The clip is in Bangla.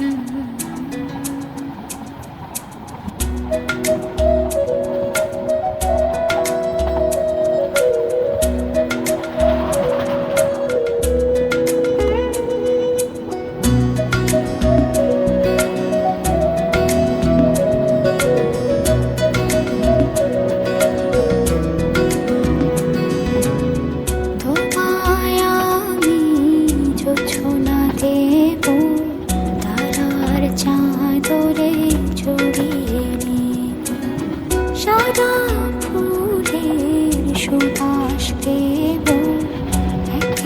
嗯嗯 সাদা ফুলের সুবাস দেব এক